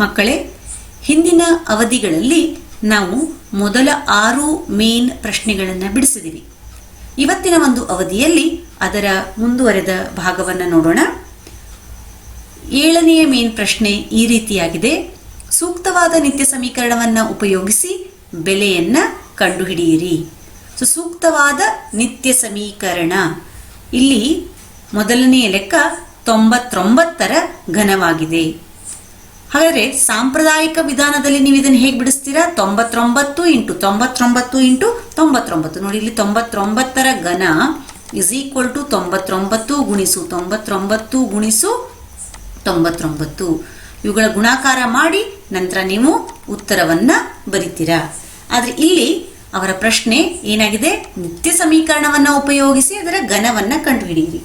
ಮಕ್ಕಳೇ, ಹಿಂದಿನ ಅವಧಿಗಳಲ್ಲಿ ನಾವು ಮೊದಲ ಆರು ಮೇನ್ ಪ್ರಶ್ನೆಗಳನ್ನು ಬಿಡಿಸಿದ್ದೀವಿ ಇವತ್ತಿನ ಒಂದು ಅವಧಿಯಲ್ಲಿ ಅದರ ಮುಂದುವರೆದ ಭಾಗವನ್ನು ನೋಡೋಣ. ಏಳನೆಯ ಮೇನ್ ಪ್ರಶ್ನೆ ಈ ರೀತಿಯಾಗಿದೆ. ಸೂಕ್ತವಾದ ನಿತ್ಯ ಸಮೀಕರಣವನ್ನು ಉಪಯೋಗಿಸಿ ಬೆಲೆಯನ್ನು ಕಂಡುಹಿಡಿಯಿರಿ. ಸೊ, ಸೂಕ್ತವಾದ ನಿತ್ಯ ಸಮೀಕರಣ. ಇಲ್ಲಿ ಮೊದಲನೆಯ ಲೆಕ್ಕ ತೊಂಬತ್ತೊಂಬತ್ತರ ಘನವಾಗಿದೆ. ಹಾಗಾದ್ರೆ ಸಾಂಪ್ರದಾಯಿಕ ವಿಧಾನದಲ್ಲಿ ನೀವು ಇದನ್ನು ಹೇಗೆ ಬಿಡಿಸ್ತೀರಾ? ತೊಂಬತ್ತೊಂಬತ್ತು ಇಂಟು ತೊಂಬತ್ತೊಂಬತ್ತು ಇಂಟು ತೊಂಬತ್ತೊಂಬತ್ತು. ನೋಡಿ, ಇಲ್ಲಿ ತೊಂಬತ್ತೊಂಬತ್ತರ ಘನ ಇಸ್ ಈಕ್ವಲ್ ಟು ತೊಂಬತ್ತೊಂಬತ್ತು ಗುಣಿಸು ತೊಂಬತ್ತೊಂಬತ್ತು ಗುಣಿಸು ತೊಂಬತ್ತೊಂಬತ್ತು. ಇವುಗಳ ಗುಣಾಕಾರ ಮಾಡಿ ನಂತರ ನೀವು ಉತ್ತರವನ್ನು ಬರಿತೀರಾ? ಆದರೆ ಇಲ್ಲಿ ಅವರ ಪ್ರಶ್ನೆ ಏನಾಗಿದೆ? ನಿತ್ಯ ಸಮೀಕರಣವನ್ನ ಉಪಯೋಗಿಸಿ ಅದರ ಘನವನ್ನ ಕಂಡುಹಿಡಿಯಿರಿ.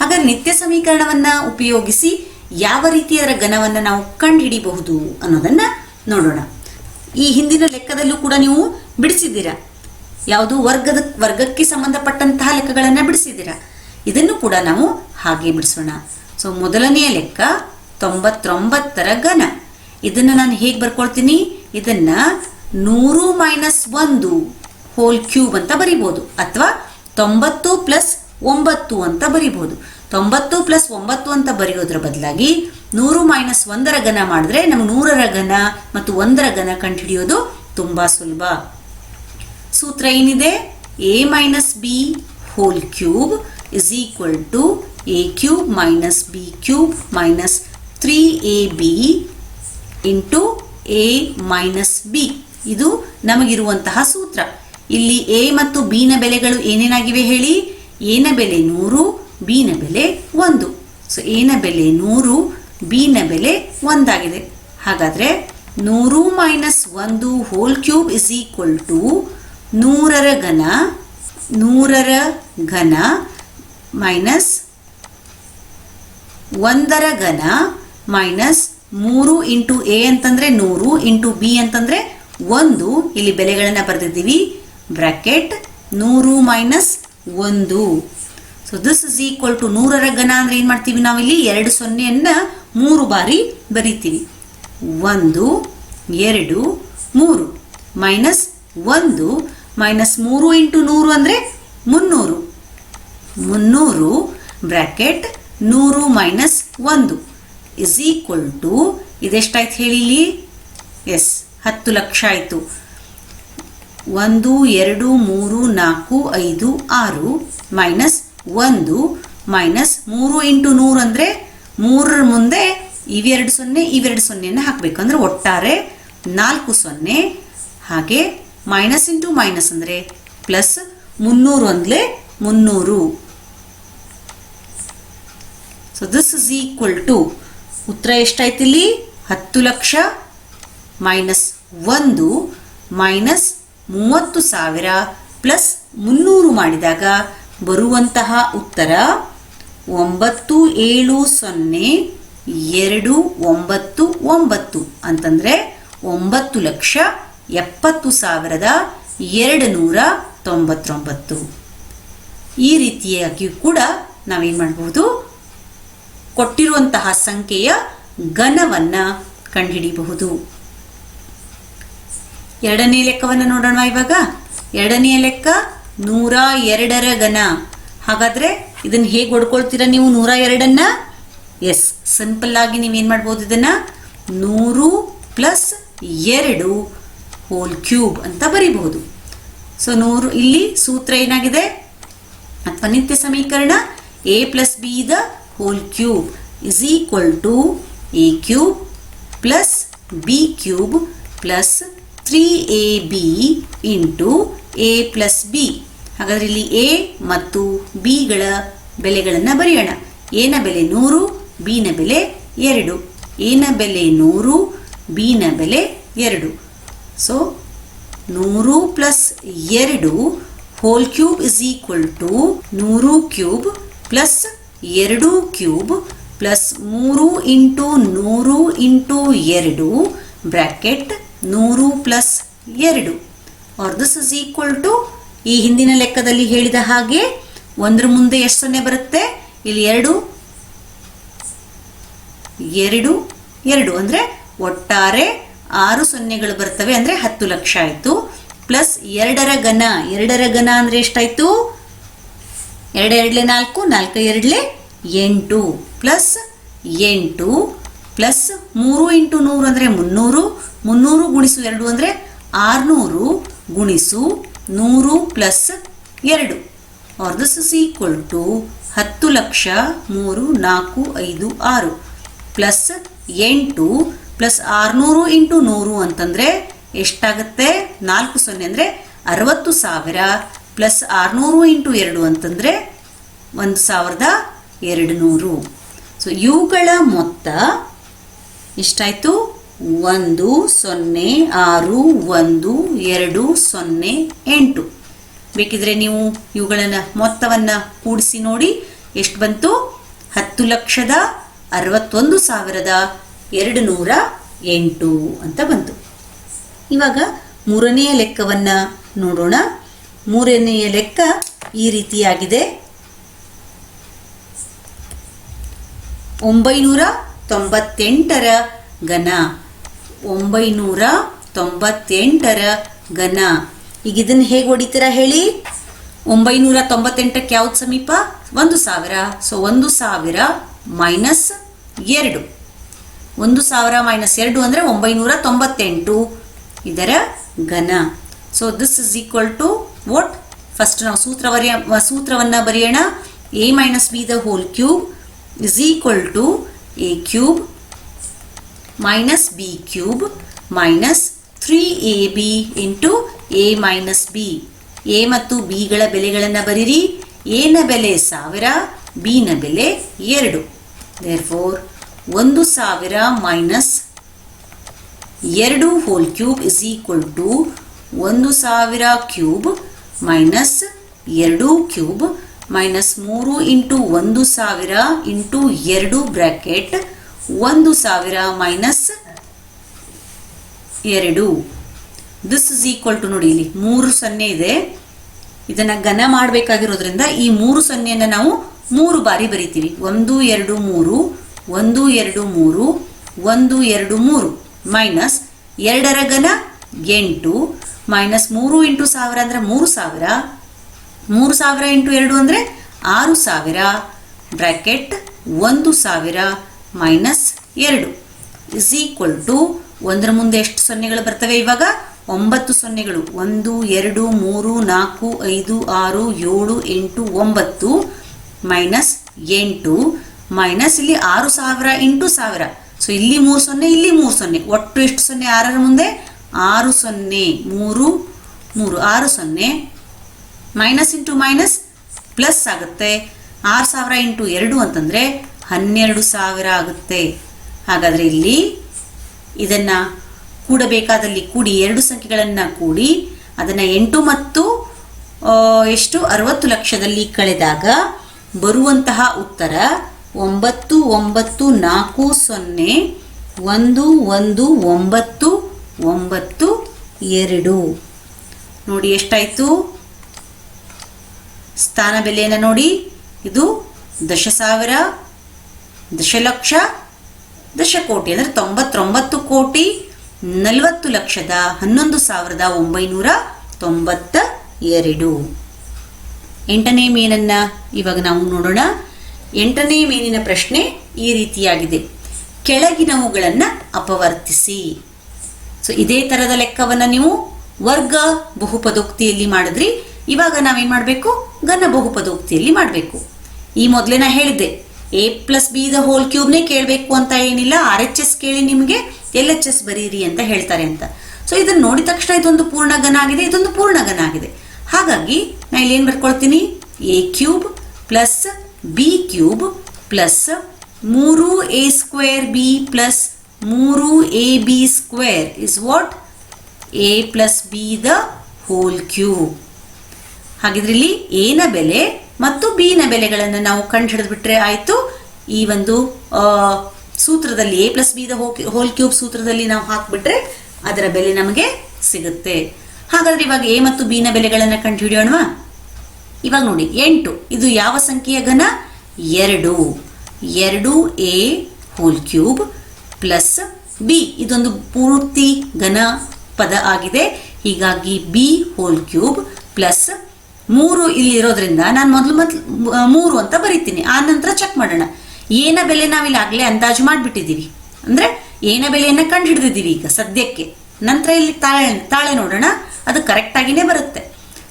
ಹಾಗಾದ್ರೆ ನಿತ್ಯ ಸಮೀಕರಣವನ್ನ ಉಪಯೋಗಿಸಿ ಯಾವ ರೀತಿ ಅದರ ಘನವನ್ನು ನಾವು ಕಂಡುಹಿಡಿಬಹುದು ಅನ್ನೋದನ್ನ ನೋಡೋಣ. ಈ ಹಿಂದಿನ ಲೆಕ್ಕದಲ್ಲೂ ಕೂಡ ನೀವು ಬಿಡಿಸಿದ್ದೀರಾ? ಯಾವುದು ವರ್ಗದ, ವರ್ಗಕ್ಕೆ ಸಂಬಂಧಪಟ್ಟಂತಹ ಲೆಕ್ಕಗಳನ್ನು ಬಿಡಿಸಿದ್ದೀರಾ? ಇದನ್ನು ಕೂಡ ನಾವು ಹಾಗೆ ಬಿಡಿಸೋಣ. ಸೊ ಮೊದಲನೆಯ ಲೆಕ್ಕ ತೊಂಬತ್ತೊಂಬತ್ತರ ಘನ. ಇದನ್ನು ನಾನು ಹೇಗೆ ಬರ್ಕೊಳ್ತೀನಿ? ಇದನ್ನು ನೂರು ಮೈನಸ್ ಒಂದು ಹೋಲ್ ಕ್ಯೂಬ್ ಅಂತ ಬರಿಬೋದು ಅಥವಾ ತೊಂಬತ್ತು ಪ್ಲಸ್ ಒಂಬತ್ತು ಅಂತ ಬರಿಬೋದು ತೊಂಬತ್ತು ಪ್ಲಸ್ ಒಂಬತ್ತು ಅಂತ ಬರೆಯೋದ್ರ ಬದಲಾಗಿ ನೂರು ಮೈನಸ್ ಒಂದರ ಘನ ಮಾಡಿದ್ರೆ ನಮ್ಗೆ ನೂರರ ಘನ ಮತ್ತು ಒಂದರ ಘನ ಕಂಡುಹಿಡಿಯೋದು ತುಂಬಾ ಸುಲಭ. ಸೂತ್ರ ಏನಿದೆ? A minus B whole cube is equal to A cube minus B cube minus three A B into A minus B ಇದು ನಮಗಿರುವಂತಹ ಸೂತ್ರ. ಇಲ್ಲಿ ಎ ಮತ್ತು ಬಿನ ಬೆಲೆಗಳು ಏನೇನಾಗಿವೆ ಹೇಳಿ? ಎನ ಬೆಲೆ ನೂರು ಬಿ ನ ಬೆಲೆ ಒಂದು. ಸೊ ಎ ನ ಬೆಲೆ ನೂರು ಬಿನ ಬೆಲೆ ಒಂದಾಗಿದೆ. ಹಾಗಾದರೆ ನೂರು ಮೈನಸ್ ಒಂದು whole cube is equal to ನೂರರ ಘನ ನೂರರ ಘನ ಮೈನಸ್ ಒಂದರ ಘನ ಮೈನಸ್ ಮೂರು ಇಂಟು ಎ ಅಂತಂದರೆ ನೂರು ಇಂಟು ಬಿ ಅಂತಂದರೆ ಒಂದು. ಇಲ್ಲಿ ಬೆಲೆಗಳನ್ನು ಬರೆದಿದ್ದೀವಿ. ಬ್ರ್ಯಾಕೆಟ್ ನೂರು ಮೈನಸ್ ಒಂದು. So this is equal to ನೂರರ ಘನ ಅಂದ್ರೆ ಏನು ಮಾಡ್ತೀವಿ ನಾವಿಲ್ಲಿ? ಎರಡು ಸೊನ್ನೆಯನ್ನ ಮೂರು ಬಾರಿ ಬರಿತೀವಿ. ಒಂದು, ಎರಡು, ಮೂರು. ಮೈನಸ್ ಒಂದು, ಮೈನಸ್ ಮೂರು ಇಂಟು ನೂರು ಅಂದ್ರೆ ಮುನ್ನೂರು. ಮುನ್ನೂರು ಬ್ರಾಕೆಟ್ ನೂರು ಮೈನಸ್ ಒಂದು. ಇಸ್ ಈಕ್ವಲ್ ಟು ಇದೆಷ್ಟಾಯ್ತು ಹೇಳಿ ಎಸ್ ಹತ್ತು ಲಕ್ಷ ಆಯಿತು. ಒಂದು, ಎರಡು, ಮೂರು, ನಾಲ್ಕು, ಐದು, ಆರು ಮೈನಸ್ ಒಂದು ಮೈನಸ್ ಮೂರು ಇಂಟು ನೂರು ಅಂದರೆ ಮೂರರ ಮುಂದೆ ಇವೆರಡು ಸೊನ್ನೆ, ಇವೆರಡು ಸೊನ್ನೆಯನ್ನು ಹಾಕಬೇಕು. ಅಂದರೆ ಒಟ್ಟಾರೆ ನಾಲ್ಕು ಸೊನ್ನೆ. ಹಾಗೆ ಮೈನಸ್ ಇಂಟು ಮೈನಸ್ ಅಂದರೆ ಪ್ಲಸ್ ಮುನ್ನೂರು ಅಂದ್ಲೇ ಮುನ್ನೂರು. So this is equal to ಉತ್ತರ ಎಷ್ಟಾಯ್ತು ಇಲ್ಲಿ ಹತ್ತು ಲಕ್ಷ ಮೈನಸ್ ಒಂದು ಮೈನಸ್ ಮೂವತ್ತು ಸಾವಿರ ಪ್ಲಸ್ ಮುನ್ನೂರು ಮಾಡಿದಾಗ ಬರುವಂತಹ ಉತ್ತರ ಒಂಬತ್ತು ಏಳು ಸೊನ್ನೆ ಎರಡು ಒಂಬತ್ತು ಒಂಬತ್ತು ಅಂತಂದರೆ ಒಂಬತ್ತು ಲಕ್ಷ ಎಪ್ಪತ್ತು ಸಾವಿರದ ಎರಡು ನೂರ ತೊಂಬತ್ತೊಂಬತ್ತು. ಈ ರೀತಿಯಾಗಿ ಕೂಡ ನಾವೇನು ಮಾಡ್ಬೋದು? ಕೊಟ್ಟಿರುವಂತಹ ಸಂಖ್ಯೆಯ ಘನವನ್ನು ಕಂಡುಹಿಡಿಯಬಹುದು. ಎರಡನೇ ಲೆಕ್ಕವನ್ನು ನೋಡೋಣ ಇವಾಗ. ಎರಡನೆಯ ಲೆಕ್ಕ ನೂರ ಎರಡರ ಘನ. ಹಾಗಾದ್ರೆ ಇದನ್ನ ಹೇಗೆ ಹೊಡ್ಕೊಳ್ತೀರಾ ನೀವು ನೂರ ಎರಡನ್ನ? ಎಸ್, ಸಿಂಪಲ್ ಆಗಿ ನೀವೇನ್ ಮಾಡ್ಬೋದು ಇದನ್ನ? ನೂರು ಪ್ಲಸ್ ಎರಡು ಹೋಲ್ ಕ್ಯೂಬ್ ಅಂತ ಬರಿಬಹುದು. ಸೊ, ನೂರು, ಇಲ್ಲಿ ಸೂತ್ರ ಏನಾಗಿದೆ? ಅಥವಾ ನಿತ್ಯ ಸಮೀಕರಣ, A plus B the whole cube is equal to A cube plus B cube plus three A B into A plus B. ಹಾಗಾದ್ರೆ ಇಲ್ಲಿ ಎ ಮತ್ತು ಬಿಗಳ ಬೆಲೆಗಳನ್ನು ಬರೆಯೋಣ. ಎನ ಬೆಲೆ ನೂರು ಬಿನ ಬೆಲೆ ಎರಡು. ಎನ ಬೆಲೆ ನೂರು ಬಿನ ಬೆಲೆ ಎರಡು. ಸೊ ನೂರು ಪ್ಲಸ್ ಎರಡು whole cube is equal to ನೂರು ಕ್ಯೂಬ್ ಪ್ಲಸ್ ಎರಡು ಕ್ಯೂಬ್ ಪ್ಲಸ್ ಮೂರು ಇಂಟು ನೂರು ಇಂಟು ಎರಡು ಬ್ರ್ಯಾಕೆಟ್ ನೂರು ಪ್ಲಸ್ ಎರಡು. Or this is equal to ಈ ಹಿಂದಿನ ಲೆಕ್ಕದಲ್ಲಿ ಹೇಳಿದ ಹಾಗೆ ಒಂದ್ರ ಮುಂದೆ ಎಷ್ಟು ಸೊನ್ನೆ ಬರುತ್ತೆ? ಇಲ್ಲಿ ಎರಡು ಎರಡು ಎರಡು. ಅಂದರೆ ಒಟ್ಟಾರೆ ಆರು ಸೊನ್ನೆಗಳು ಬರ್ತವೆ ಅಂದರೆ ಹತ್ತು ಲಕ್ಷ ಆಯಿತು. ಪ್ಲಸ್ ಎರಡರ ಘನ ಎರಡರ ಘನ ಅಂದರೆ ಎಷ್ಟಾಯಿತು? ಎರಡು ಎರಡಲೆ ನಾಲ್ಕು ನಾಲ್ಕು ಎರಡಲೆ ಎಂಟು. ಪ್ಲಸ್ ಎಂಟು, ಪ್ಲಸ್ ಮೂರು ಇಂಟು ನೂರು ಅಂದರೆ ಮುನ್ನೂರು. ಮುನ್ನೂರು ಗುಣಿಸು ಎರಡು ಅಂದರೆ ಆರುನೂರು ಗುಣಿಸು ನೂರು ಪ್ಲಸ್ ಎರಡು. Or this is equal to ಹತ್ತು ಲಕ್ಷ ಮೂರು ನಾಲ್ಕು ಐದು ಆರು. ಪ್ಲಸ್ ಎಂಟು ಪ್ಲಸ್ ಆರುನೂರು ಇಂಟು ನೂರು ಅಂತಂದರೆ ಎಷ್ಟಾಗುತ್ತೆ? ನಾಲ್ಕು ಸೊನ್ನೆ ಅಂದರೆ ಅರವತ್ತು ಸಾವಿರ. ಪ್ಲಸ್ ಆರುನೂರು ಇಂಟು ಎರಡು ಅಂತಂದರೆ ಒಂದು ಸಾವಿರದ ಎರಡು ನೂರು ಸೊ ಇವುಗಳ ಮೊತ್ತ ಎಷ್ಟಾಯಿತು? ಒಂದು ಸೊನ್ನೆ ಆರು ಒಂದು ಎರಡು ಸೊನ್ನೆ ಎಂಟು. ಬೇಕಿದ್ರೆ ನೀವು ಇವುಗಳನ್ನು ಮೊತ್ತವನ್ನು ಕೂಡಿಸಿ ನೋಡಿ, ಎಷ್ಟು ಬಂತು? ಹತ್ತು ಲಕ್ಷದ ಅರವತ್ತೊಂದು ಸಾವಿರದ ಎರಡು ನೂರ ಎಂಟು ಅಂತ ಬಂತು. ಇವಾಗ ಮೂರನೆಯ ಲೆಕ್ಕವನ್ನು ನೋಡೋಣ. ಮೂರನೆಯ ಲೆಕ್ಕ ಈ ರೀತಿಯಾಗಿದೆ. ಒಂಬೈನೂರ ತೊಂಬತ್ತೆಂಟರ ಘನ. ಒಂಬೈನೂರ ತೊಂಬತ್ತೆಂಟರ ಘನ. ಈಗ ಇದನ್ನ ಹೇಗೆ ಹೊಡಿತೀರಾ ಹೇಳಿ? ಒಂಬೈನೂರ ತೊಂಬತ್ತೆಂಟಕ್ಕೆ ಯಾವ್ದು ಸಮೀಪ? ಒಂದು ಸಾವಿರ. ಸೊ ಒಂದು ಸಾವಿರ ಮೈನಸ್ ಎರಡು. ಒಂದು ಸಾವಿರ ಮೈನಸ್ ಎರಡು ಅಂದರೆ ಒಂಬೈನೂರ ತೊಂಬತ್ತೆಂಟು ಇದರ ಘನ. So this is equal to what first ನಾವು ಸೂತ್ರ ಬರೆಯ, ಸೂತ್ರವನ್ನು ಬರೆಯೋಣ. A minus B the whole cube is equal to A cube cube minus three A B into A minus B A ಮತ್ತು ಬಿಗಳ ಬೆಲೆಗಳನ್ನು ಬರೀರಿ. ಎನ ಬೆಲೆ ಸಾವಿರ ಬಿನ ಬೆಲೆ ಎರಡು. ದೇರ್ ಒಂದು ಸಾವಿರ ಮೈನಸ್ ಎರಡು whole cube is equal to ಒಂದು ಸಾವಿರ ಕ್ಯೂಬ್ ಮೈನಸ್ ಎರಡು ಕ್ಯೂಬ್ ಮೈನಸ್ ಮೂರು ಇಂಟು ಒಂದು ಸಾವಿರ ಇಂಟು ಎರಡು ಬ್ರ್ಯಾಕೆಟ್ ಒಂದು ಸಾವಿರ ಮೈನಸ್ ಎರಡು. ದಿಸ್ ಇಸ್ ಈಕ್ವಲ್ ಟು ನೋಡಿ ಇಲ್ಲಿ ಮೂರು ಸೊನ್ನೆ ಇದೆ. ಇದನ್ನು ಘನ ಮಾಡಬೇಕಾಗಿರೋದ್ರಿಂದ ಈ ಮೂರು ಸೊನ್ನೆಯನ್ನು ನಾವು ಮೂರು ಬಾರಿ ಬರಿತೀವಿ. ಒಂದು, ಎರಡು, ಮೂರು, ಒಂದು, ಎರಡು, ಮೂರು, ಒಂದು, ಎರಡು, ಮೂರು. ಮೈನಸ್ ಎರಡರ ಘನ ಎಂಟು. ಮೈನಸ್ ಮೂರು ಇಂಟು ಸಾವಿರ ಅಂದರೆ ಮೂರು ಸಾವಿರ. ಮೂರು ಸಾವಿರ ಇಂಟು ಎರಡು ಅಂದರೆ ಆರು ಸಾವಿರ. ಬ್ರ್ಯಾಕೆಟ್ ಒಂದು ಸಾವಿರ. ಮೈನಸ್ ಎರಡು. ಇಸ್ ಈಕ್ವಲ್ ಟು ಒಂದರ ಮುಂದೆ ಎಷ್ಟು ಸೊನ್ನೆಗಳು ಬರ್ತವೆ ಇವಾಗ? ಒಂಬತ್ತು ಸೊನ್ನೆಗಳು. ಒಂದು, ಎರಡು, ಮೂರು, ನಾಲ್ಕು, ಐದು, ಆರು, ಏಳು, ಎಂಟು, ಒಂಬತ್ತು ಮೈನಸ್ ಎಂಟು ಮೈನಸ್ ಇಲ್ಲಿ ಆರು ಸಾವಿರ, ಎಂಟು ಸಾವಿರ. ಸೊ ಇಲ್ಲಿ ಮೂರು ಸೊನ್ನೆ, ಇಲ್ಲಿ ಮೂರು ಸೊನ್ನೆ. ಒಟ್ಟು ಎಷ್ಟು ಸೊನ್ನೆ ಆರರ ಮುಂದೆ? ಆರು ಸೊನ್ನೆ, ಮೂರು ಮೂರು. ಆರು ಸೊನ್ನೆ ಮೈನಸ್ ಇಂಟು ಮೈನಸ್ ಪ್ಲಸ್ ಆಗುತ್ತೆ. ಆರು ಸಾವಿರ ಇಂಟು ಎರಡು ಅಂತಂದರೆ ಹನ್ನೆರಡು ಸಾವಿರ ಆಗುತ್ತೆ. ಹಾಗಾದರೆ ಇಲ್ಲಿ ಇದನ್ನು ಕೂಡಬೇಕಾದಲ್ಲಿ ಕೂಡಿ ಎರಡು ಸಂಖ್ಯೆಗಳನ್ನು ಕೂಡಿ ಅದನ್ನು ಎಂಟು ಮತ್ತು ಎಷ್ಟು? ಅರವತ್ತು ಲಕ್ಷದಲ್ಲಿ ಕಳೆದಾಗ ಬರುವಂತಹ ಉತ್ತರ ಒಂಬತ್ತು ಒಂಬತ್ತು, ನಾಲ್ಕು, ಸೊನ್ನೆ, ಒಂದು ಒಂದು, ಒಂಬತ್ತು ಒಂಬತ್ತು, ಎರಡು. ನೋಡಿ ಎಷ್ಟಾಯಿತು? ಸ್ಥಾನ ಬೆಲೆಯನ್ನು ನೋಡಿ. ಇದು ದಶ ಸಾವಿರ ದಶಲಕ್ಷ, ದಶಕೋಟಿ ಅಂದರೆ ತೊಂಬತ್ತೊಂಬತ್ತು ಕೋಟಿ, ನಲವತ್ತು ಲಕ್ಷದ ಹನ್ನೊಂದು ಸಾವಿರದ ಒಂಬೈನೂರ ತೊಂಬತ್ತ ಎರಡು ಎಂಟನೇ ಮೇನನ್ನ ಇವಾಗ ನಾವು ನೋಡೋಣ. ಎಂಟನೇ ಮೇನಿನ ಪ್ರಶ್ನೆ ಈ ರೀತಿಯಾಗಿದೆ. ಕೆಳಗಿನವುಗಳನ್ನು ಅಪವರ್ತಿಸಿ. ಸೊ ಇದೇ ಥರದ ಲೆಕ್ಕವನ್ನು ನೀವು ವರ್ಗ ಬಹುಪದೋಕ್ತಿಯಲ್ಲಿ ಮಾಡಿದ್ರಿ. ಇವಾಗ ನಾವೇನು ಮಾಡಬೇಕು? ಘನ ಬಹುಪದೋಕ್ತಿಯಲ್ಲಿ ಮಾಡಬೇಕು. ಈ ಮೊದಲೇ ನಾ ಹೇಳಿದ್ದೆ A plus B the whole ಕ್ಯೂಬ್ನೇ ಕೇಳಬೇಕು ಅಂತ ಏನಿಲ್ಲ ಆರ್ ಎಚ್ ಎಸ್ ಕೇಳಿ ನಿಮಗೆ ಎಲ್ ಎಚ್ ಎಸ್ ಬರೀರಿ ಅಂತ ಹೇಳ್ತಾರೆ ಅಂತ. ಸೊ ಇದನ್ನು ನೋಡಿದ ತಕ್ಷಣ ಇದೊಂದು ಪೂರ್ಣ ಘನ ಆಗಿದೆ, ಇದೊಂದು ಪೂರ್ಣ ಘನ ಆಗಿದೆ. ಹಾಗಾಗಿ ನಾ ಇಲ್ಲಿ ಏನು ಬರ್ಕೊಳ್ತೀನಿ? A cube plus B cube plus ಮೂರು ಎ ಸ್ಕ್ವೇರ್ ಬಿ ಪ್ಲಸ್ ಮೂರು A B square is what A plus B the whole cube ಹಾಗಿದ್ರೆ ಇಲ್ಲಿ ಬೆಲೆ ಮತ್ತು ಬಿನ ಬೆಲೆಗಳನ್ನು ನಾವು ಕಂಡು ಹಿಡಿದ್ಬಿಟ್ರೆ ಆಯಿತು. ಈ ಒಂದು ಸೂತ್ರದಲ್ಲಿ A plus B the whole cube ಸೂತ್ರದಲ್ಲಿ ನಾವು ಹಾಕ್ಬಿಟ್ರೆ ಅದರ ಬೆಲೆ ನಮಗೆ ಸಿಗುತ್ತೆ. ಹಾಗಾದ್ರೆ ಇವಾಗ ಎ ಮತ್ತು ಬಿನ ಬೆಲೆಗಳನ್ನು ಕಂಡು ಹಿಡಿಯೋಣವಾ ಇವಾಗ ನೋಡಿ, ಎಂಟು, ಇದು ಯಾವ ಸಂಖ್ಯೆಯ ಘನ? ಎರಡು. ಎರಡು A whole cube plus B, ಇದೊಂದು ಪೂರ್ತಿ ಘನ ಪದ ಆಗಿದೆ. ಹೀಗಾಗಿ ಬಿ ಹೋಲ್ ಕ್ಯೂಬ್ ಪ್ಲಸ್ ಮೂರು ಇಲ್ಲಿ ಇರೋದ್ರಿಂದ ನಾನು ಮೊದಲು ಮೊದಲು ಮೂರು ಅಂತ ಬರೀತೀನಿ. ಆ ನಂತರ ಚೆಕ್ ಮಾಡೋಣ. ಏನ ಬೆಲೆ ನಾವಿಲ್ಲಿ ಆಗಲೇ ಅಂದಾಜು ಮಾಡಿಬಿಟ್ಟಿದ್ದೀವಿ. ಅಂದರೆ ಏನ ಬೆಲೆಯನ್ನು ಕಂಡು ಹಿಡಿದಿದ್ದೀವಿ ಈಗ ಸದ್ಯಕ್ಕೆ. ನಂತರ ಇಲ್ಲಿ ತಾಳೆ ತಾಳೆ ನೋಡೋಣ. ಅದು ಕರೆಕ್ಟಾಗಿನೇ ಬರುತ್ತೆ.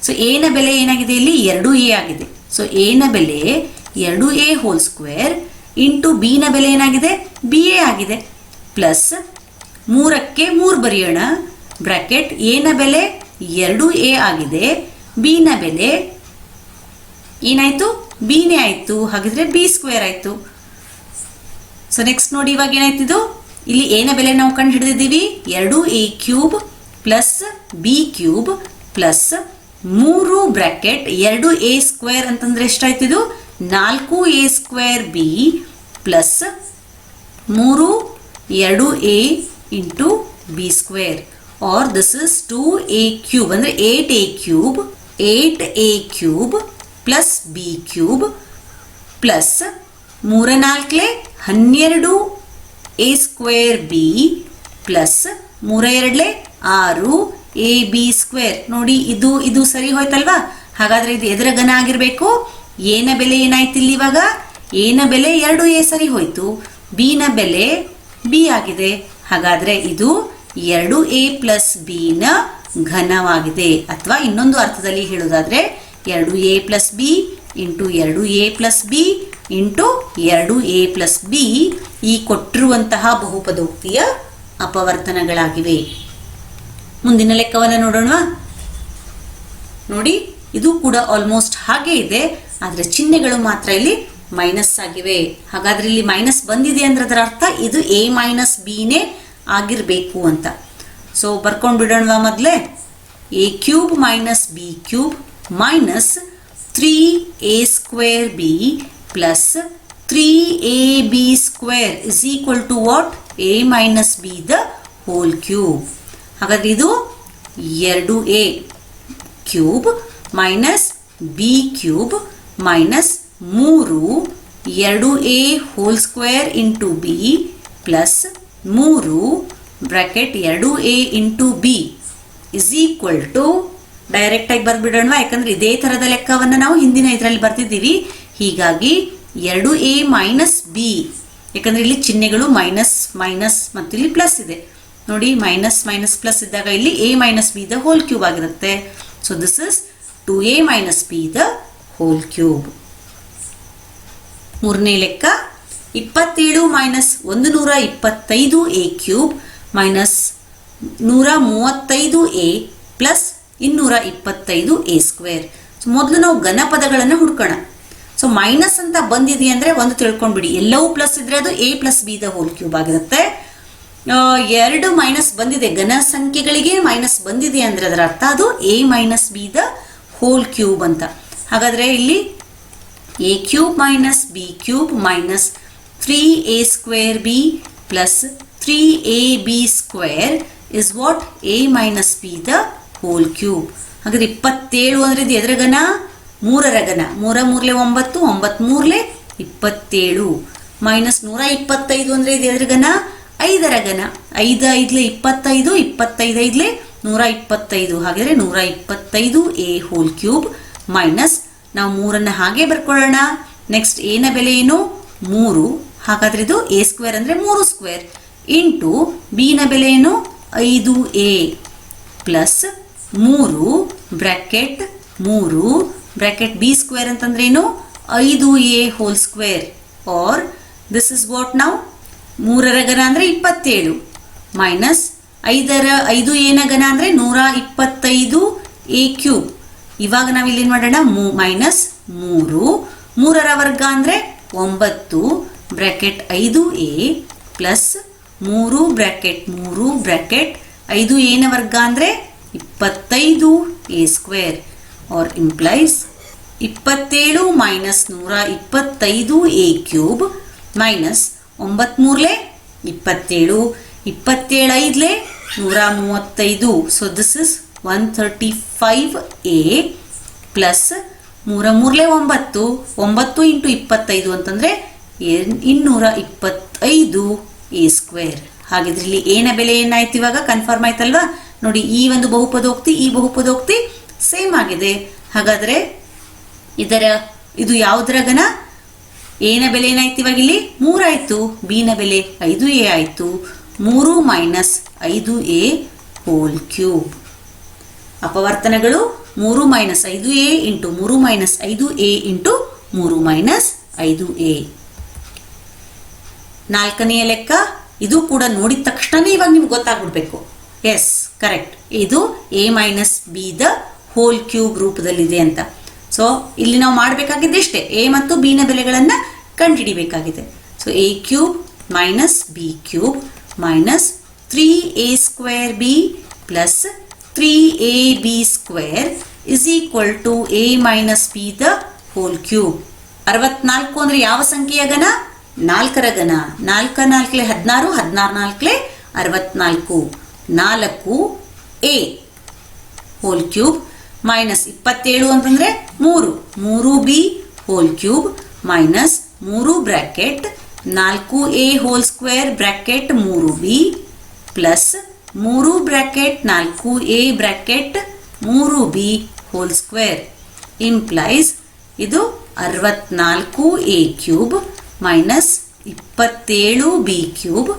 ಸೊ ಏನ ಬೆಲೆ ಏನಾಗಿದೆ ಇಲ್ಲಿ? ಎರಡು ಎ ಆಗಿದೆ. ಸೊ ಏನ ಬೆಲೆ? ಎರಡು ಎ ಹೋಲ್ ಸ್ಕ್ವೇರ್ ಇಂಟು ಬಿನ ಬೆಲೆ ಏನಾಗಿದೆ? ಬಿ ಎ ಆಗಿದೆ. ಪ್ಲಸ್ ಮೂರಕ್ಕೆ ಮೂರು ಬರೆಯೋಣ. ಬ್ರ್ಯಾಕೆಟ್ ಏನ ಬೆಲೆ? ಎರಡು ಎ ಆಗಿದೆ. ಬಿನ ಬೆಲೆ ಏನಾಯ್ತು? ಬಿನೇ ಆಯ್ತು. ಹಾಗಿದ್ರೆ ಬಿ ಸ್ಕ್ವೇರ್ ಆಯ್ತು. ಸೊ ನೆಕ್ಸ್ಟ್ ನೋಡಿ ಇವಾಗ ಏನಾಯ್ತಿದು ಇಲ್ಲಿ ಏನ ಬೆಲೆ ನಾವು ಕಂಡು ಹಿಡಿದಿದ್ದೀವಿ ಎರಡು A cube plus B cube plus ಮೂರು ಬ್ರ್ಯಾಕೆಟ್ ಎರಡು ಎ ಸ್ಕ್ವೇರ್ ಅಂತಂದ್ರೆ ಎಷ್ಟಾಯ್ತಿದು ನಾಲ್ಕು ಎ ಸ್ಕ್ವೇರ್ ಬಿ ಪ್ಲಸ್ ಮೂರು, ಎರಡು A into B square or this is two A cube ಅಂದರೆ eight A cube eight A cube plus B cube plus ಮೂರ ನಾಲ್ಕಲೆ ಹನ್ನೆರಡು ಎ ಸ್ಕ್ವೇರ್ ಬಿ ಪ್ಲಸ್ ಮೂರ ಎರಡ್ಲೆ ಆರು ಎ ಬಿ ಸ್ಕ್ವೇರ್. ನೋಡಿ, ಇದು ಇದು ಸರಿ ಹೋಯ್ತಲ್ವಾ? ಹಾಗಾದರೆ ಇದು ಎದರ ಘನ ಆಗಿರಬೇಕು. ಏನ ಬೆಲೆ ಏನಾಯ್ತು ಇಲ್ಲಿ ಇವಾಗ? ಏನ ಬೆಲೆ ಎರಡು ಎ ಸರಿ ಹೋಯ್ತು. ಬಿನ ಬೆಲೆ ಬಿ ಆಗಿದೆ. ಹಾಗಾದರೆ ಇದು ಎರಡು ಎ ಪ್ಲಸ್ ಬಿನ ಘನವಾಗಿದೆ. ಅಥವಾ ಇನ್ನೊಂದು ಅರ್ಥದಲ್ಲಿ ಹೇಳೋದಾದ್ರೆ ಎರಡು ಎ ಪ್ಲಸ್ ಬಿ ಇಂಟು ಎರಡು ಎ ಪ್ಲಸ್ ಬಿ ಇಂಟು ಎರಡು ಎ ಪ್ಲಸ್ ಬಿ ಈ ಕೊಟ್ಟಿರುವಂತಹ ಬಹುಪದೋಕ್ತಿಯ ಅಪವರ್ತನಗಳಾಗಿವೆ. ಮುಂದಿನ ಲೆಕ್ಕವನ್ನು ನೋಡೋಣ ನೋಡಿ, ಇದು ಕೂಡ ಆಲ್ಮೋಸ್ಟ್ ಹಾಗೆ ಇದೆ, ಆದರೆ ಚಿಹ್ನೆಗಳು ಮಾತ್ರ ಇಲ್ಲಿ ಮೈನಸ್ ಆಗಿವೆ. ಹಾಗಾದ್ರೆ ಇಲ್ಲಿ ಮೈನಸ್ ಬಂದಿದೆ ಅಂದ್ರೆ ಅದರ ಅರ್ಥ ಇದು ಎ ಮೈನಸ್ ಬಿನೇ ಆಗಿರಬೇಕು ಅಂತ. ಸೊ ಬರ್ಕೊಂಡು ಬಿಡೋಣ ಮೊದಲೇ? A cube minus B cube minus three A square B plus three A B square is equal to what A minus B the whole cube ಹಾಗಾದ್ರೆ ಇದು ಎರಡು A cube minus B cube minus ಮೂರು ಎರಡು A whole square into B plus ಮೂರು bracket ಎರಡು A into B is equal to ಡೈರೆಕ್ಟಾಗಿ ಬರ್ಬಿಡೋಣ ಯಾಕಂದ್ರೆ ಇದೇ ಥರದ ಲೆಕ್ಕವನ್ನು ನಾವು ಹಿಂದಿನ ಇದರಲ್ಲಿ ಬರ್ತಿದ್ದೀವಿ. ಹೀಗಾಗಿ ಎರಡು ಎ ಮೈನಸ್ ಬಿ. ಯಾಕಂದ್ರೆ ಇಲ್ಲಿ ಚಿಹ್ನೆಗಳು ಮೈನಸ್ ಮೈನಸ್ ಮತ್ತು ಇಲ್ಲಿ ಪ್ಲಸ್ ಇದೆ. ನೋಡಿ ಮೈನಸ್ ಮೈನಸ್ ಪ್ಲಸ್ ಇದ್ದಾಗ ಇಲ್ಲಿ A minus B the whole cube ಆಗಿರುತ್ತೆ. So this is to A minus B the whole cube ಮೂರನೇ ಲೆಕ್ಕ, ಇಪ್ಪತ್ತೇಳು ಮೈನಸ್ ಒಂದು ನೂರ ಇಪ್ಪತ್ತೈದು ಎ ಕ್ಯೂಬ್ ಮೈನಸ್ ನೂರ ಮೂವತ್ತೈದು ಎ ಪ್ಲಸ್ ಇನ್ನೂರ ಇಪ್ಪತ್ತೈದು ಎ ಸ್ಕ್ವೇರ್ ಸೊ ಮೊದಲು ನಾವು ಘನ ಪದಗಳನ್ನು ಹುಡ್ಕೋಣ. ಸೊ ಮೈನಸ್ ಅಂತ ಬಂದಿದೆ ಅಂದರೆ ಒಂದು ತಿಳ್ಕೊಂಡ್ಬಿಡಿ. ಎಲ್ಲವೂ ಪ್ಲಸ್ ಇದ್ರೆ ಅದು A plus B the whole cube ಆಗಿರುತ್ತೆ. ಎರಡು ಮೈನಸ್ ಬಂದಿದೆ. ಘನ ಸಂಖ್ಯೆಗಳಿಗೆ ಮೈನಸ್ ಬಂದಿದೆ ಅಂದರೆ ಅದರ ಅರ್ಥ ಅದು A minus B the whole cube ಅಂತ. ಹಾಗಾದರೆ ಇಲ್ಲಿ A cube minus B cube minus three A square B plus three A B square is what A minus B the whole cube ಹಾಗಾದ್ರೆ ಇಪ್ಪತ್ತೇಳು ಅಂದರೆ ಇದು ಎದರ ಘನ? ಮೂರರ ಘನ. ಮೂರ ಮೂರಲೆ ಒಂಬತ್ತು ಒಂಬತ್ತು ಮೂರಲೆ ಇಪ್ಪತ್ತೇಳು. ಮೈನಸ್ ನೂರ ಇಪ್ಪತ್ತೈದು ಅಂದರೆ ಇದು ಎದರ ಘನ? ಐದರ ಘನ. ಐದು ಐದಲೆ ಇಪ್ಪತ್ತೈದು ಇಪ್ಪತ್ತೈದು ಐದಲೆ ನೂರ ಇಪ್ಪತ್ತೈದು. ಹಾಗಿದ್ರೆ ನೂರ ಇಪ್ಪತ್ತೈದು ಎ ಹೋಲ್ ಕ್ಯೂಬ್ ಮೈನಸ್ ನಾವು ಮೂರನ್ನು ಹಾಗೆ ಬರ್ಕೊಳ್ಳೋಣ. ನೆಕ್ಸ್ಟ್ ಏನ ಬೆಲೆ ಏನು? ಮೂರು. ಹಾಗಾದ್ರೆ ಇದು ಎ ಸ್ಕ್ವೇರ್ ಅಂದರೆ ಮೂರು ಸ್ಕ್ವೇರ್ ಇಂಟು ಬಿನ ಬೆಲೆ ಏನು? ಐದು ಎ ಪ್ಲಸ್ ಮೂರು ಬ್ರ್ಯಾಕೆಟ್ ಮೂರು ಬ್ರ್ಯಾಕೆಟ್ ಬಿ ಸ್ಕ್ವೇರ್ ಅಂತಂದ್ರೇನು ಐದು A whole square. Or this is what ನಾವು ಮೂರರ ಘನ ಅಂದರೆ ಇಪ್ಪತ್ತೇಳು. ಮೈನಸ್ ಐದರ, ಐದು ಏನ ಘನ ಅಂದರೆ ನೂರ ಇಪ್ಪತ್ತೈದು ಎ ಕ್ಯೂಬ್. ಇವಾಗ ನಾವು ಇಲ್ಲಿ ಏನು ಮಾಡೋಣ? ಮೂ ಮೈನಸ್ ಮೂರು. ಮೂರರ ವರ್ಗ ಅಂದರೆ ಒಂಬತ್ತು. ಬ್ರ್ಯಾಕೆಟ್ ಐದು ಎ ಪ್ಲಸ್ ಮೂರು ಬ್ರ್ಯಾಕೆಟ್ ಮೂರು ಬ್ರ್ಯಾಕೆಟ್ ಐದು ಏನ ವರ್ಗ ಅಂದರೆ ಇಪ್ಪತ್ತೈದು ಎ ಸ್ಕ್ವೇರ್. ಆರ್ ಇಂಪ್ಲೈಸ್ ಇಪ್ಪತ್ತೇಳು ಮೈನಸ್ ನೂರ ಇಪ್ಪತ್ತೈದು ಎ ಕ್ಯೂಬ್ ಮೈನಸ್ ಒಂಬತ್ಮೂರ್ಲೆ ಇಪ್ಪತ್ತೇಳು ಇಪ್ಪತ್ತೇಳು ಐದ್ಲೆ ನೂರ ಮೂವತ್ತೈದು. So this is one thirty five A plus ಮೂರ ಮೂರಲೆ ಒಂಬತ್ತು. ಒಂಬತ್ತು ಇಂಟು ಇಪ್ಪತ್ತೈದು ಅಂತಂದರೆ ಇನ್ನೂರ ಇಪ್ಪತ್ತೈದು. ಎ ಸ್ಕ್ವೇರ್ ಹಾಗಿದ್ರೆ ಇಲ್ಲಿ ಏನ ಬೆಲೆ ಏನಾಯ್ತು ಇವಾಗ? ಕನ್ಫರ್ಮ್ ಆಯ್ತಲ್ವಾ? ನೋಡಿ, ಈ ಒಂದು ಬಹುಪದೋಕ್ತಿ ಈ ಬಹುಪದೋಕ್ತಿ ಸೇಮ್ ಆಗಿದೆ. ಹಾಗಾದ್ರೆ ಇದರ, ಇದು ಯಾವುದರ ಘನ? ಏನ ಬೆಲೆ ಏನಾಯ್ತು ಇವಾಗ ಇಲ್ಲಿ? ಮೂರಾಯ್ತು ಬಿನ ಬೆಲೆ ಐದು ಎ ಆಯ್ತು. ಮೂರು ಮೈನಸ್ ಐದು ಎ ಹೋಲ್ ಕ್ಯೂಬ್ ಅಪವರ್ತನಗಳು ಮೂರು ಮೈನಸ್ ಐದು ಎ ಇಂಟು ಮೂರು ಮೈನಸ್ ಐದು ಎ ಇಂಟು ಮೂರು ಮೈನಸ್ ಐದು ಎ ನಾಲ್ಕನೆಯ ಲೆಕ್ಕ, ಇದು ಕೂಡ ನೋಡಿದ ತಕ್ಷಣ ಇವಾಗ ನಿಮ್ಗೆ ಗೊತ್ತಾಗ್ಬಿಡ್ಬೇಕು. ಎಸ್ ಕರೆಕ್ಟ್ ಇದು A minus B the whole cube ರೂಪದಲ್ಲಿದೆ ಅಂತ. ಸೊ ಇಲ್ಲಿ ನಾವು ಮಾಡಬೇಕಾಗಿದ್ದು ಇಷ್ಟೇ. ಎ ಮತ್ತು ಬಿ ನ ಬೆಲೆಗಳನ್ನು ಕಂಡುಹಿಡಿಬೇಕಾಗಿದೆ. So A cube minus B cube minus three A square B plus three A B square is equal to A minus B the whole cube ಅರವತ್ನಾಲ್ಕು ಅಂದ್ರೆ ಯಾವ ಸಂಖ್ಯೆಯ ಗಣ ನಾಲ್ಕರ ಗಣ ನಾಲ್ಕ ನಾಲ್ಕಲೆ ಹದಿನಾರು ಹದಿನಾರು ನಾಲ್ಕಲೆ ಅರವತ್ನಾಲ್ಕು. ನಾಲ್ಕು ಎ ಹೋಲ್ ಕ್ಯೂಬ್ ಮೈನಸ್ ಇಪ್ಪತ್ತೇಳು ಅಂತಂದರೆ ಮೂರು. ಮೂರು ಬಿ ಹೋಲ್ ಕ್ಯೂಬ್ ಮೈನಸ್ ಮೂರು ಬ್ರ್ಯಾಕೆಟ್ ನಾಲ್ಕು ಎ ಹೋಲ್ ಸ್ಕ್ವೇರ್ ಬ್ರ್ಯಾಕೆಟ್ ಮೂರು ಬಿ ಪ್ಲಸ್ ಮೂರು ಬ್ರ್ಯಾಕೆಟ್ ನಾಲ್ಕು ಎ ಬ್ರ್ಯಾಕೆಟ್ ಮೂರು ಬಿ ಹೋಲ್ ಸ್ಕ್ವೇರ್ ಇಂಪ್ಲೈಸ್ ಇದು ಅರವತ್ನಾಲ್ಕು ಎ ಕ್ಯೂಬ್ ಮೈನಸ್ ಇಪ್ಪತ್ತೇಳು ಬಿ ಕ್ಯೂಬ್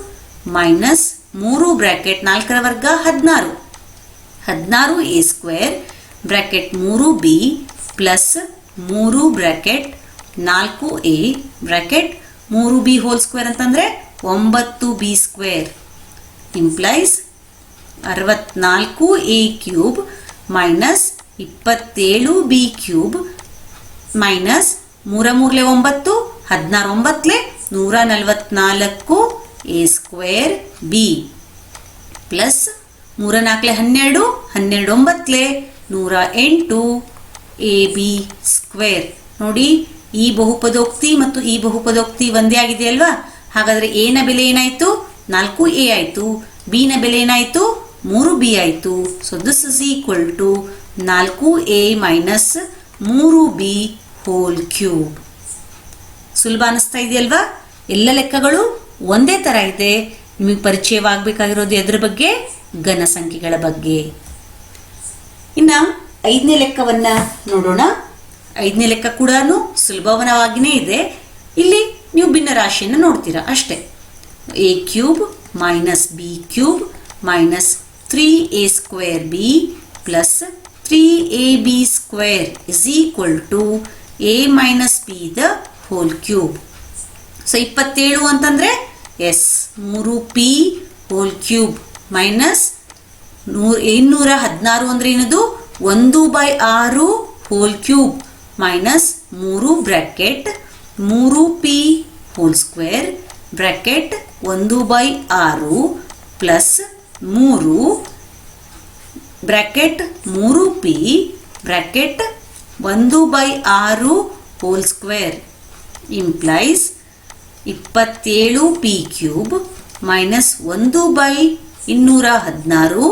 ಮೈನಸ್ ಮೂರು ಬ್ರ್ಯಾಕೆಟ್ ನಾಲ್ಕರ ವರ್ಗ ಹದಿನಾರು. ಹದಿನಾರು ಎ ಸ್ಕ್ವೇರ್ ಬ್ರ್ಯಾಕೆಟ್ ಮೂರು ಬಿ ಪ್ಲಸ್ ಮೂರು ಬ್ರ್ಯಾಕೆಟ್ ನಾಲ್ಕು ಎ ಬ್ರ್ಯಾಕೆಟ್ ಮೂರು ಬಿ ಹೋಲ್ ಸ್ಕ್ವೇರ್ ಅಂತಂದರೆ ಒಂಬತ್ತು ಬಿ ಸ್ಕ್ವೇರ್. ಇಂಪ್ಲೈಸ್ ಅರವತ್ನಾಲ್ಕು ಎ ಕ್ಯೂಬ್ ಮೈನಸ್ ಇಪ್ಪತ್ತೇಳು ಬಿ ಕ್ಯೂಬ್ ಮೈನಸ್ ಮೂರ ಮೂರಲೆ ಒಂಬತ್ತು ಹದಿನಾರು ಒಂಬತ್ತಲೆ ನೂರ ನಲವತ್ನಾಲ್ಕು ಎ ಸ್ಕ್ವೇರ್ ಬಿ ಪ್ಲಸ್ ಮೂರ ನಾಲ್ಕಲೆ ಹನ್ನೆರಡು, ಹನ್ನೆರಡೊಂಬತ್ತಲೆ ನೂರ ಎಂಟು ಎ ಬಿ ಸ್ಕ್ವೇರ್. ನೋಡಿ, ಈ ಬಹುಪದೋಕ್ತಿ ಮತ್ತು ಈ ಬಹುಪದೋಕ್ತಿ ಒಂದೇ ಆಗಿದೆ ಅಲ್ವಾ? ಹಾಗಾದರೆ ಎನ ಬೆಲೆ ಏನಾಯಿತು? ನಾಲ್ಕು ಎ ಆಯಿತು. ಬಿನ ಬೆಲೆ ಏನಾಯಿತು? ಮೂರು ಬಿ ಆಯಿತು. So this is equal to ನಾಲ್ಕು ಎ ಮೈನಸ್ ಮೂರು ಬಿ ಹೋಲ್ ಕ್ಯೂಬ್ ಸುಲಭ ಅನಿಸ್ತಾ ಇದೆಯಲ್ವಾ? ಎಲ್ಲ ಲೆಕ್ಕಗಳು ಒಂದೇ ಥರ ಇದೆ. ನಿಮಗೆ ಪರಿಚಯವಾಗಬೇಕಾಗಿರೋದು ಎದ್ರ ಬಗ್ಗೆ, ಘನ ಸಂಖ್ಯೆಗಳ ಬಗ್ಗೆ. ಇನ್ನ ಐದನೇ ಲೆಕ್ಕವನ್ನ ನೋಡೋಣ. ಐದನೇ ಲೆಕ್ಕ ಕೂಡ ಸುಲಭವನವಾಗಿಯೇ ಇದೆ. ಇಲ್ಲಿ ನೀವು ಭಿನ್ನ ರಾಶಿಯನ್ನು ನೋಡ್ತೀರಾ ಅಷ್ಟೇ. A cube minus B cube minus three A square B plus three A B square is equal to A minus B the whole cube so ಇಪ್ಪತ್ತೇಳು ಅಂತಂದ್ರೆ ಎಸ್, ಮೂರು ಪಿ ಹೋಲ್ ಕ್ಯೂಬ್ ಮೈನಸ್ ನೂರ ಇನ್ನೂರ ಹದಿನಾರು ಅಂದ್ರೆ ಏನದು? ಒಂದು ಬೈ ಆರು ಹೋಲ್ ಕ್ಯೂಬ್ ಮೈನಸ್ ಮೂರು ಬ್ರ್ಯಾಕೆಟ್ ಮೂರು ಪಿ ಹೋಲ್ ಸ್ಕ್ವೇರ್ ಬ್ರ್ಯಾಕೆಟ್ ಒಂದು ಬೈ ಆರು ಪ್ಲಸ್ ಮೂರು ಬ್ರ್ಯಾಕೆಟ್ ಮೂರು ಪಿ ಬ್ರ್ಯಾಕೆಟ್ ಒಂದು ಬೈ ಆರು ಹೋಲ್ ಸ್ಕ್ವೇರ್ ಇಂಪ್ಲೈಸ್ ಇಪ್ಪತ್ತೇಳು ಪಿ ಕ್ಯೂಬ್ ಮೈನಸ್ ಒಂದು ಬೈ ಇನ್ನೂರ ಹದಿನಾರು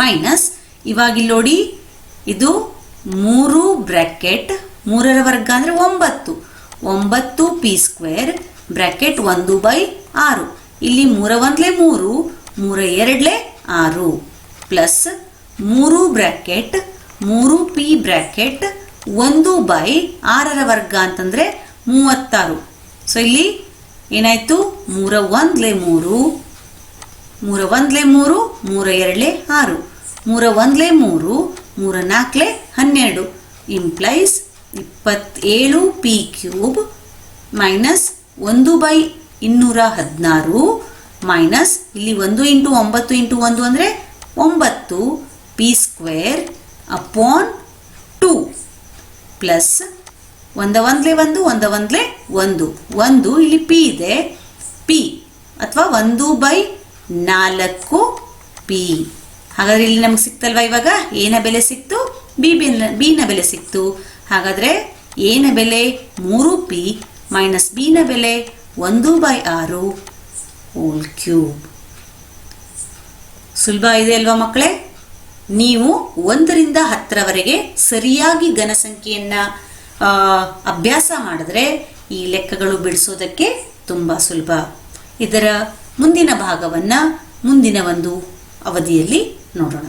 ಮೈನಸ್ ಇವಾಗ ಇಲ್ಲಿ ನೋಡಿ, ಇದು ಮೂರು ಬ್ರ್ಯಾಕೆಟ್ ಮೂರರ ವರ್ಗ ಅಂದರೆ ಒಂಬತ್ತು. ಒಂಬತ್ತು ಪಿ ಸ್ಕ್ವೇರ್ ಬ್ರ್ಯಾಕೆಟ್ ಒಂದು ಬೈ ಆರು. ಇಲ್ಲಿ ಮೂರ ಒಂದಲೇ ಮೂರು, ಮೂರ ಎರಡಲೇ ಆರು. ಪ್ಲಸ್ ಮೂರು ಬ್ರ್ಯಾಕೆಟ್ ಮೂರು ಪಿ ಬ್ರ್ಯಾಕೆಟ್ ಒಂದು ಬೈ ಆರರ ವರ್ಗ ಅಂತಂದರೆ ಮೂವತ್ತಾರು. ಸೊ ಇಲ್ಲಿ ಏನಾಯ್ತು? ಮೂರ ಒಂದ್ಲೆ ಮೂರು, ಮೂರ ಒಂದ್ಲೆ ಮೂರು, ಮೂರ ಎರಡ್ಲೆ ಆರು. ಮೂರ ಒಂದ್ಲೆ ಮೂರು, ಮೂರ ನಾಲ್ಕಲೆ ಹನ್ನೆರಡು. ಇಂಪ್ಲೈಸ್ ಇಪ್ಪತ್ತೇಳು ಪಿ ಕ್ಯೂಬ್ ಮೈನಸ್ ಒಂದು ಬೈ ಇನ್ನೂರ ಹದಿನಾರು ಮೈನಸ್ ಇಲ್ಲಿ ಒಂದು ಇಂಟು ಒಂಬತ್ತು ಇಂಟು ಒಂದು ಅಂದರೆ ಒಂಬತ್ತು P square upon two plus ಒಂದ ಒಂದ್ಲೆ ಒಂದು, ಒಂದ ಒಂದ್ಲೆ ಒಂದು. ಒಂದು ಇಲ್ಲಿ ಪಿ ಇದೆ, ಪಿ. ಅಥವಾ ಒಂದು ಬೈ ನಾಲ್ಕು ಪಿ. ಹಾಗಾದ್ರೆ ಇಲ್ಲಿ ನಮ್ಗೆ ಸಿಕ್ತಲ್ವಾ ಇವಾಗ? ಏನ ಬೆಲೆ ಸಿಕ್ತು, ಬಿ ಬೆಲೆ ಬಿನ ಬೆಲೆ ಸಿಕ್ತು. ಹಾಗಾದ್ರೆ ಏನ ಬೆಲೆ ಮೂರು ಪಿ ಮೈನಸ್ ಬಿನ ಬೆಲೆ ಒಂದು ಬೈ ಆರು ಓಲ್ ಕ್ಯೂಬ್. ಸುಲಭ ಇದೆ ಅಲ್ವಾ ಮಕ್ಕಳೇ? ನೀವು ಒಂದರಿಂದ ಹತ್ತರವರೆಗೆ ಸರಿಯಾಗಿ ಘನಸಂಖ್ಯೆಯನ್ನು ಅಭ್ಯಾಸ ಮಾಡಿದ್ರೆ ಈ ಲೆಕ್ಕಗಳು ಬಿಡಿಸೋದಕ್ಕೆ ತುಂಬ ಸುಲಭ. ಇದರ ಮುಂದಿನ ಭಾಗವನ್ನು ಮುಂದಿನ ಒಂದು ಅವಧಿಯಲ್ಲಿ ನೋಡೋಣ.